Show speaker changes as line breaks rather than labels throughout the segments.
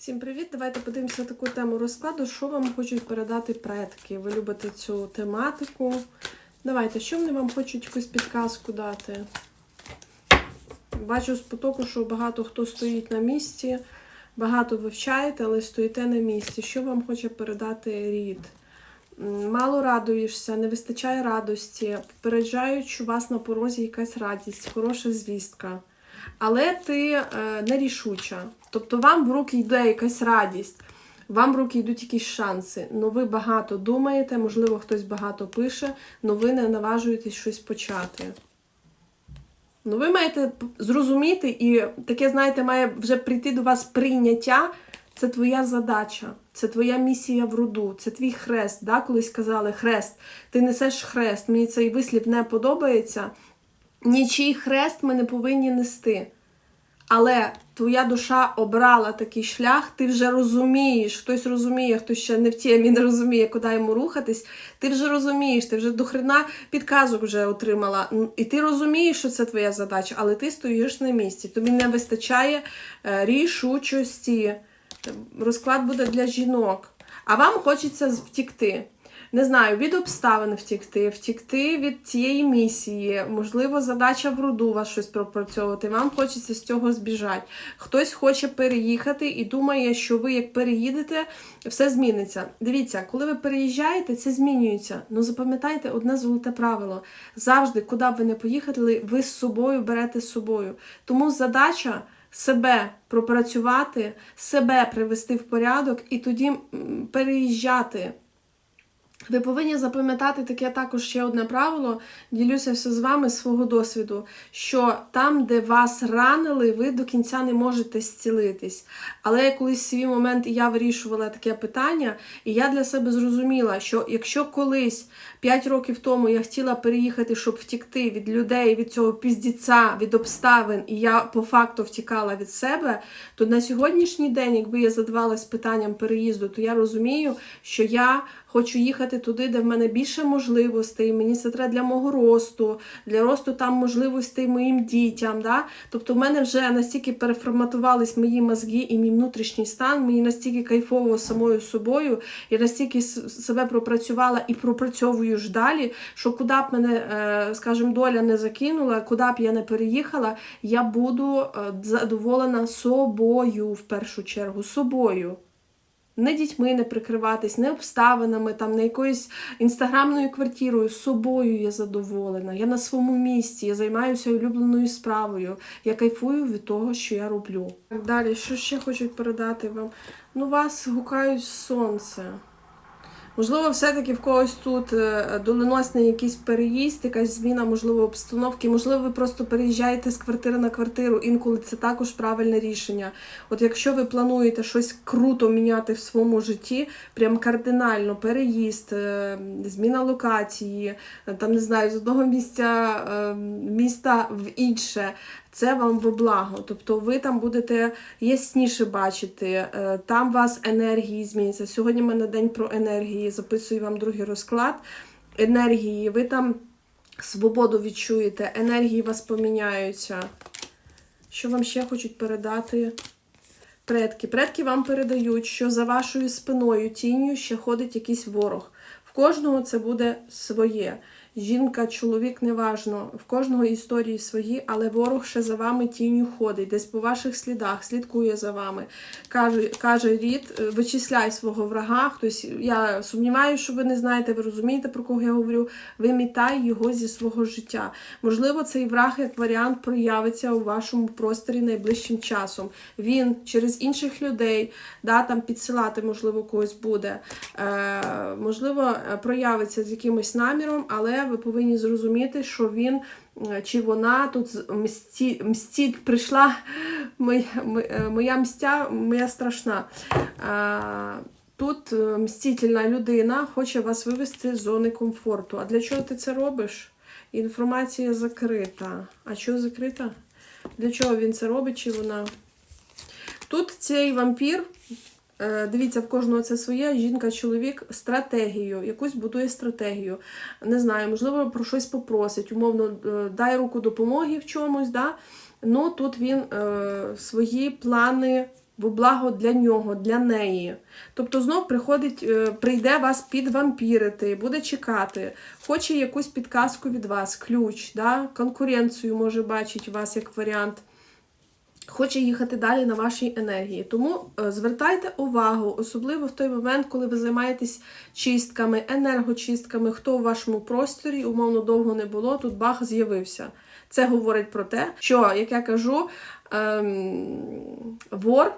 Всім привіт! Давайте подивимося таку тему розкладу, що вам хочуть передати предки. Ви любите цю тематику. Давайте, що вони вам хочуть якусь підказку дати? Бачу з потоку, що багато хто стоїть на місці, багато вивчаєте, але стоїте на місці. Що вам хоче передати рід? Мало радуєшся, не вистачає радості, попереджають, що у вас на порозі якась радість, хороша звістка. Але ти е, нерішуча. Тобто вам в руки йде якась радість, вам в руки йдуть якісь шанси. Ну ви багато думаєте, можливо, хтось багато пише, але ви не наважуєтесь щось почати. Ну, ви маєте зрозуміти, і таке, знаєте, має вже прийти до вас прийняття. Це твоя задача, це твоя місія в роду, це твій хрест. Да? Колись казали хрест. Ти несеш хрест. Мені цей вислів не подобається. Нічий хрест ми не повинні нести. Але твоя душа обрала такий шлях, ти вже розумієш, хтось розуміє, хтось ще не в темі, не розуміє, куди йому рухатись. Ти вже розумієш, ти вже до хрена підказок вже отримала. І ти розумієш, що це твоя задача, але ти стоїш на місці. Тобі не вистачає е, рішучості. Розклад буде для жінок. А вам хочеться втікти. Не знаю, від обставин втікти, втікти від цієї місії, можливо, задача в роду вас щось пропрацьовувати. Вам хочеться з цього збіжати. Хтось хоче переїхати і думає, що ви як переїдете, все зміниться. Дивіться, коли ви переїжджаєте, це змінюється. Ну запам'ятайте одне золоте правило: завжди, куди б ви не поїхали, ви з собою берете з собою. Тому задача. Себе пропрацювати, себе привести в порядок і тоді переїжджати. Ви повинні запам'ятати таке також ще одне правило. Ділюся все з вами з свого досвіду, що там, де вас ранили, ви до кінця не можете зцілитись. Але колись в свій момент я вирішувала таке питання, і я для себе зрозуміла, що якщо колись 5 років тому я хотіла переїхати, щоб втікти від людей, від цього піздіця, від обставин, і я по факту втікала від себе, то на сьогоднішній день, якби я задавалась питанням переїзду, то я розумію, що я хочу їхати туди, де в мене більше можливостей. Мені це треба для мого росту, для росту там можливостей моїм дітям. Да? Тобто, в мене вже настільки переформатувались мої мозги і мій внутрішній стан, мені настільки кайфово самою собою, я настільки себе пропрацювала і пропрацьовую ж далі, що куди б мене, е, скажімо, доля не закинула, куди б я не переїхала, я буду е, задоволена собою в першу чергу, собою. Не дітьми не прикриватись, не обставинами, там, не якоюсь інстаграмною квартирою. Собою я задоволена. Я на своєму місці, я займаюся улюбленою справою. Я кайфую від того, що я роблю. Далі, що ще хочуть передати вам? Ну, вас гукають сонце. Можливо, все-таки в когось тут е, доленосний якийсь переїзд, якась зміна, можливо, обстановки. Можливо, ви просто переїжджаєте з квартири на квартиру. Інколи це також правильне рішення. От якщо ви плануєте щось круто міняти в своєму житті, прям кардинально переїзд, е, зміна локації, е, там не знаю, з одного місця міста в інше. Це вам во благо. Тобто ви там будете ясніше бачити, е, там вас енергії зміняться. Сьогодні в мене день про енергії, записую вам другий розклад. Енергії, ви там свободу відчуєте, енергії вас поміняються. Що вам ще хочуть передати? Предки. Предки вам передають, що за вашою спиною тінню ще ходить якийсь ворог. В кожного це буде своє. Жінка, чоловік, неважно, в кожного історії свої, але ворог ще за вами тінню ходить, десь по ваших слідах, слідкує за вами. Каже, каже рід, е, вичисляй свого врага. Хтось, я сумніваюся, що ви не знаєте, ви розумієте, про кого я говорю. Вимітай його зі свого життя. Можливо, цей враг як варіант проявиться у вашому просторі найближчим часом. Він через інших людей, да, там підсилати, можливо, когось буде. Е, можливо, е, проявиться з якимось наміром, але ви повинні зрозуміти, що він е, чи вона тут мсті, мстіть прийшла моя, моя мстя, моя страшна. Е, Тут е, мстительна людина хоче вас вивести з зони комфорту. А для чого ти це робиш? Інформація закрита. А чого закрита? Для чого він це робить, чи вона? Тут цей вампір, е, дивіться, в кожного це своє, жінка, чоловік, стратегію, якусь будує стратегію. Не знаю, можливо, про щось попросить, умовно, е, дай руку допомоги в чомусь. Да? Ну, тут він е, свої плани во благо для нього, для неї. Тобто знов приходить, е, прийде вас підвампірити, буде чекати, хоче якусь підказку від вас, ключ, да? конкуренцію може бачить вас як варіант. Хоче їхати далі на вашій енергії. Тому е, звертайте увагу, особливо в той момент, коли ви займаєтесь чистками, енергочистками, хто у вашому просторі, умовно довго не було, тут бах з'явився. Це говорить про те, що, як я кажу, ем, вор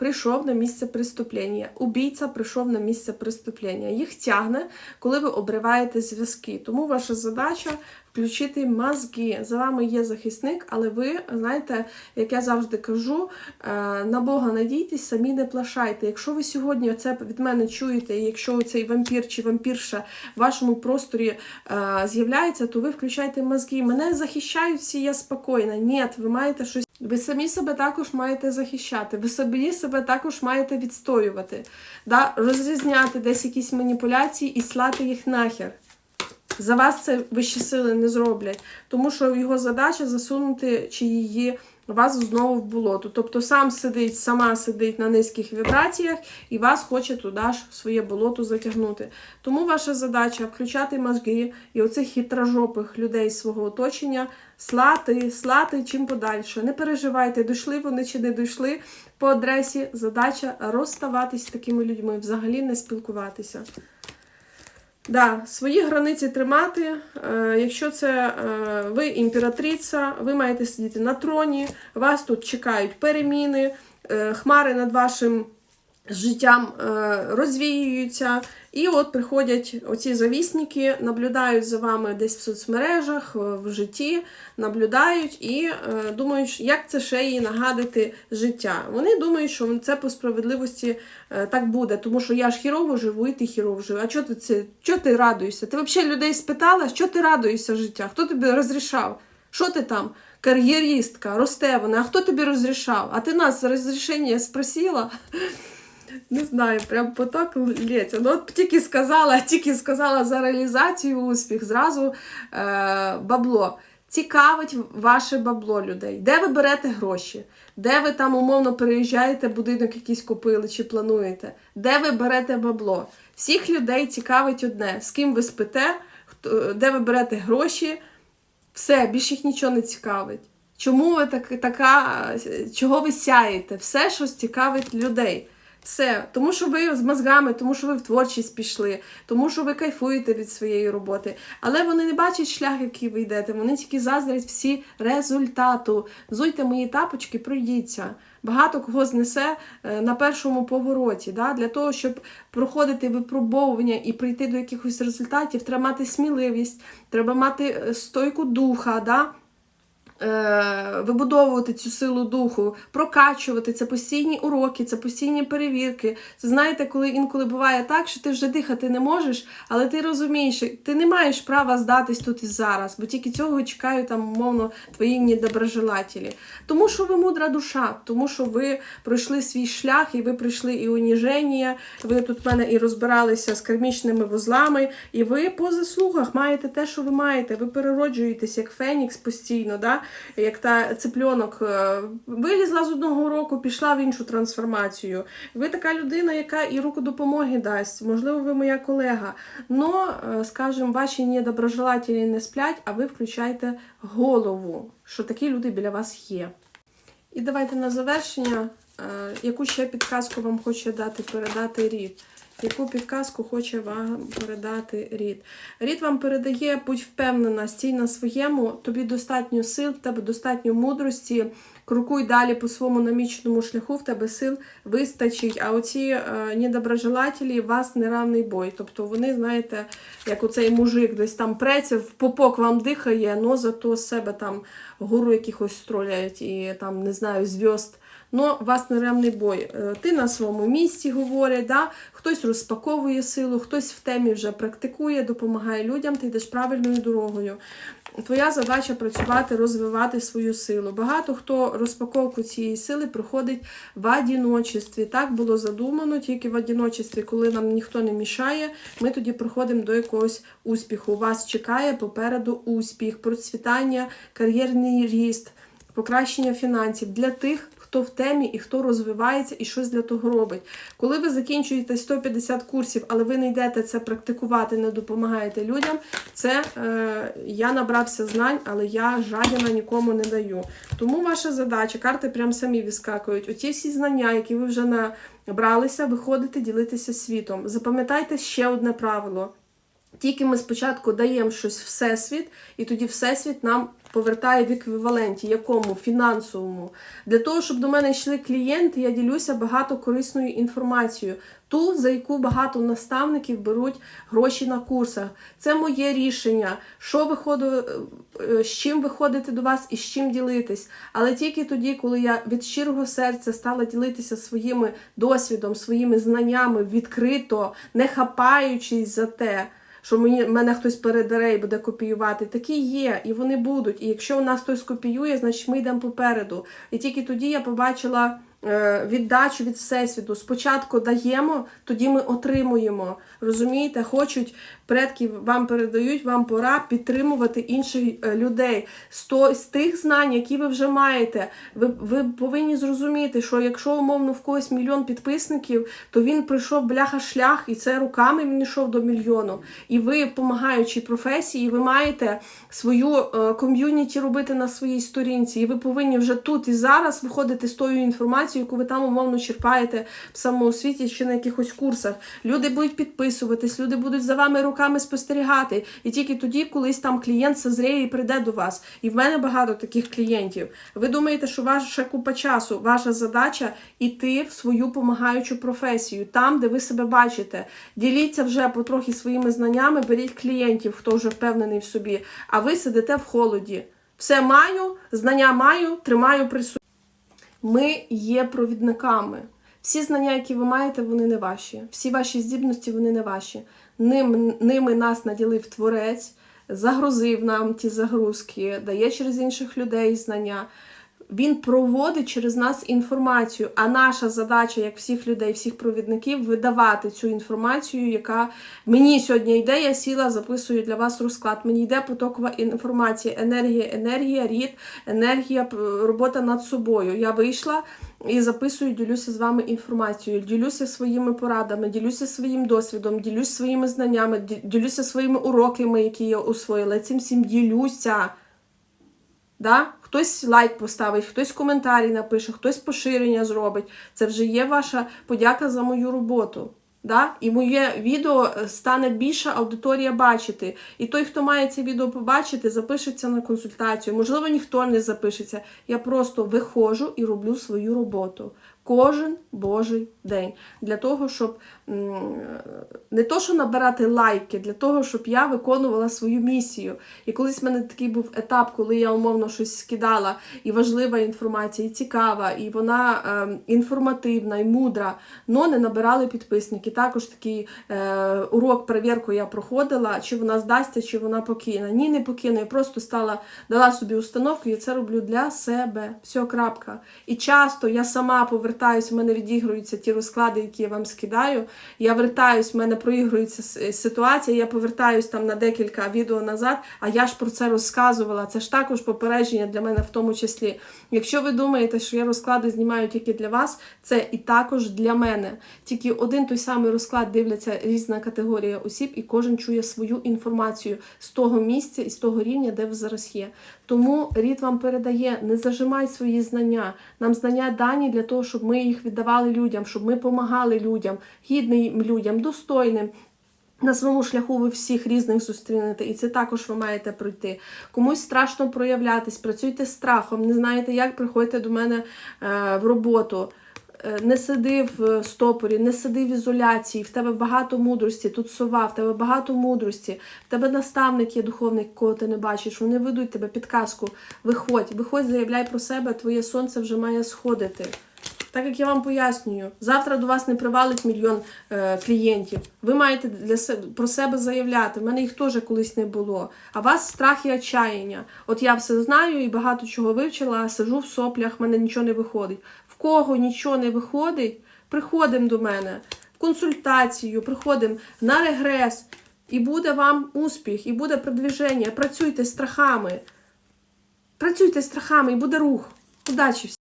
прийшов на місце преступлення, убійця прийшов на місце преступлення. Їх тягне, коли ви обриваєте зв'язки. Тому ваша задача включити мозги. За вами є захисник, але ви, знаєте, як я завжди кажу, е, на Бога надійтесь, самі не плашайте. Якщо ви сьогодні це від мене чуєте, якщо цей вампір чи вампірша в вашому просторі е, з'являється, то ви включайте мозги. Мене захищають всі, я спокійна. Ні, ви маєте щось. Ви самі себе також маєте захищати, ви самі себе також маєте відстоювати, да? розрізняти десь якісь маніпуляції і слати їх нахер. За вас це вищі сили не зроблять, тому що його задача засунути чи її вас знову в болото. Тобто сам сидить, сама сидить на низьких вібраціях і вас хоче туди ж в своє болото затягнути. Тому ваша задача включати мозги і оцих хитрожопих людей свого оточення слати, слати чим подальше. Не переживайте, дійшли вони чи не дійшли по адресі. Задача розставатись з такими людьми, взагалі не спілкуватися. Да, свої границі тримати. Е, якщо це е, ви імператриця, ви маєте сидіти на троні, вас тут чекають переміни, е, хмари над вашим життям розвіюються. І от приходять оці завісники, наблюдають за вами десь в соцмережах, в житті, наблюдають і е, думають, як це ще їй нагадати життя. Вони думають, що це по справедливості е, так буде, тому що я ж хірово живу, і ти хірово живу. А чого ти це? Чого ти радуєшся? Ти взагалі людей спитала, що ти радуєшся життя? Хто тобі розрішав? Що ти там? Кар'єристка, росте вона, а хто тобі розрішав? А ти нас розрішення спросила? Не знаю, прям поток лється. Ну, от тільки сказала, тільки сказала за реалізацію успіх, зразу е, бабло. Цікавить ваше бабло людей. Де ви берете гроші? Де ви там умовно переїжджаєте, будинок якийсь купили чи плануєте? Де ви берете бабло? Всіх людей цікавить одне: з ким ви спите, де ви берете гроші, все, більше їх нічого не цікавить. Чому ви так, така, чого ви сяєте? Все, що цікавить людей. Все, тому що ви з мозгами, тому що ви в творчість пішли, тому що ви кайфуєте від своєї роботи. Але вони не бачать шлях, який ви йдете. Вони тільки заздрять всі результату. Зуйте мої тапочки, пройдіться. Багато кого знесе е, на першому повороті. Да? Для того, щоб проходити випробовування і прийти до якихось результатів, треба мати сміливість, треба мати е, стойку духа. Да? Е, вибудовувати цю силу духу, прокачувати це постійні уроки, це постійні перевірки. Це знаєте, коли інколи буває так, що ти вже дихати не можеш, але ти розумієш, що ти не маєш права здатись тут і зараз, бо тільки цього чекають там, умовно, твої недоброжелателі. Тому що ви мудра душа, тому що ви пройшли свій шлях, і ви пройшли і уніження, ви тут в мене і розбиралися з кармічними вузлами, і ви по заслугах маєте те, що ви маєте. Ви перероджуєтесь як Фенікс постійно. Да? Як та цепльонок е, вилізла з одного року, пішла в іншу трансформацію. Ви така людина, яка і руку допомоги дасть. Можливо, ви моя колега. Но, е, скажімо, ваші недоброжелателі не сплять, а ви включайте голову, що такі люди біля вас є. І давайте на завершення, е, яку ще підказку вам хоче дати, передати рід яку підказку хоче вам передати рід. Рід вам передає, будь впевнена, стій на своєму, тобі достатньо сил, в тебе достатньо мудрості. Крокуй далі по своєму наміченому шляху, в тебе сил вистачить. А оці е, недоброжелателі вас неравний бой. Тобто вони, знаєте, як оцей мужик десь там преться, в попок вам дихає, но зато з себе там гору якихось строляють і там, не знаю, зв'язд но вас неремний бой. Е, ти на своєму місці говорять, да? хтось розпаковує силу, хтось в темі вже практикує, допомагає людям, ти йдеш правильною дорогою. Твоя задача працювати, розвивати свою силу. Багато хто розпаковку цієї сили проходить в одіночестві. Так було задумано, тільки в одіночестві, коли нам ніхто не мішає, ми тоді проходимо до якогось успіху. Вас чекає попереду успіх, процвітання, кар'єрний ріст, покращення фінансів для тих, хто в темі і хто розвивається і щось для того робить. Коли ви закінчуєте 150 курсів, але ви не йдете це практикувати, не допомагаєте людям, це е, я набрався знань, але я жадіна нікому не даю. Тому ваша задача, карти прям самі вискакують. Оті всі знання, які ви вже набралися, виходите, ділитися світом. Запам'ятайте ще одне правило. Тільки ми спочатку даємо щось всесвіт, і тоді всесвіт нам повертає в еквіваленті, якому фінансовому. Для того, щоб до мене йшли клієнти, я ділюся багато корисною інформацією. Ту, за яку багато наставників беруть гроші на курсах. Це моє рішення, що виходить, з чим виходити до вас і з чим ділитись. Але тільки тоді, коли я від щирого серця стала ділитися своїми досвідом, своїми знаннями відкрито, не хапаючись за те що мені, мене хтось передере і буде копіювати. Такі є, і вони будуть. І якщо у нас хтось копіює, значить ми йдемо попереду. І тільки тоді я побачила віддачу від Всесвіту. Спочатку даємо, тоді ми отримуємо. Розумієте, хочуть предки вам передають, вам пора підтримувати інших е, людей. З, тих знань, які ви вже маєте, ви, ви повинні зрозуміти, що якщо умовно в когось мільйон підписників, то він пройшов бляха шлях, і це руками він йшов до мільйону. І ви, допомагаючи професії, ви маєте свою е, ком'юніті робити на своїй сторінці. І ви повинні вже тут і зараз виходити з тою інформацією, яку ви там умовно черпаєте в самоосвіті чи на якихось курсах. Люди будуть підписуватись, люди будуть за вами руками спостерігати. І тільки тоді, колись там клієнт созріє і прийде до вас. І в мене багато таких клієнтів. Ви думаєте, що ваша купа часу, ваша задача іти в свою помагаючу професію, там, де ви себе бачите. Діліться вже потрохи своїми знаннями, беріть клієнтів, хто вже впевнений в собі. А ви сидите в холоді. Все маю, знання маю, тримаю при собі. Ми є провідниками. Всі знання, які ви маєте, вони не ваші. Всі ваші здібності, вони не ваші. Ним, ними нас наділив творець, загрузив нам ті загрузки, дає через інших людей знання. Він проводить через нас інформацію. А наша задача, як всіх людей, всіх провідників, видавати цю інформацію, яка мені сьогодні йде. Я сіла, записую для вас розклад. Мені йде потокова інформація, енергія, енергія, рід, енергія, робота над собою. Я вийшла і записую, ділюся з вами інформацією, ділюся своїми порадами, ділюся своїм досвідом, ділюся своїми знаннями, ділюся своїми уроками, які я усвоїла. Цим всім ділюся. Да? Хтось лайк поставить, хтось коментарі напише, хтось поширення зробить. Це вже є ваша подяка за мою роботу. Да? І моє відео стане більша аудиторія бачити. І той, хто має це відео побачити, запишеться на консультацію. Можливо, ніхто не запишеться. Я просто виходжу і роблю свою роботу. Кожен божий день. Для того, щоб не то, що набирати лайки, для того, щоб я виконувала свою місію. І колись в мене такий був етап, коли я умовно щось скидала, і важлива інформація, і цікава, і вона е, інформативна, і мудра, але не набирали підписники. Також такий е, урок, перевірку я проходила, чи вона здасться, чи вона покине. Ні, не покине. Я просто стала, дала собі установку, і це роблю для себе. Все, крапка. І часто я сама повертаюся, в мене відігруються ті розклади, які я вам скидаю. Я вертаюсь, в мене проігрується ситуація, я повертаюсь там на декілька відео назад, а я ж про це розказувала. Це ж також попередження для мене в тому числі. Якщо ви думаєте, що я розклади знімаю тільки для вас, це і також для мене. Тільки один той самий розклад дивляться різна категорія осіб, і кожен чує свою інформацію з того місця і з того рівня, де ви зараз є. Тому рід вам передає, не зажимай свої знання. Нам знання дані для того, щоб ми їх віддавали людям, щоб ми допомагали людям, гідним людям, достойним. На своєму шляху ви всіх різних зустрінете, і це також ви маєте пройти. Комусь страшно проявлятись, працюйте з страхом, не знаєте, як приходьте до мене е, в роботу. Не сиди в стопорі, не сиди в ізоляції, в тебе багато мудрості, тут сова, в тебе багато мудрості, в тебе наставник є духовний, кого ти не бачиш, вони ведуть тебе підказку. Виходь, виходь, заявляй про себе, твоє сонце вже має сходити. Так як я вам пояснюю, завтра до вас не привалить мільйон е, клієнтів. Ви маєте для себе про себе заявляти. У мене їх теж колись не було. А вас страх і отчаяння. От я все знаю і багато чого вивчила, сижу в соплях, в мене нічого не виходить. Кого нічого не виходить, приходимо до мене в консультацію, приходимо на регрес, і буде вам успіх, і буде продвіження. Працюйте страхами. Працюйте страхами, і буде рух. Удачі! всім!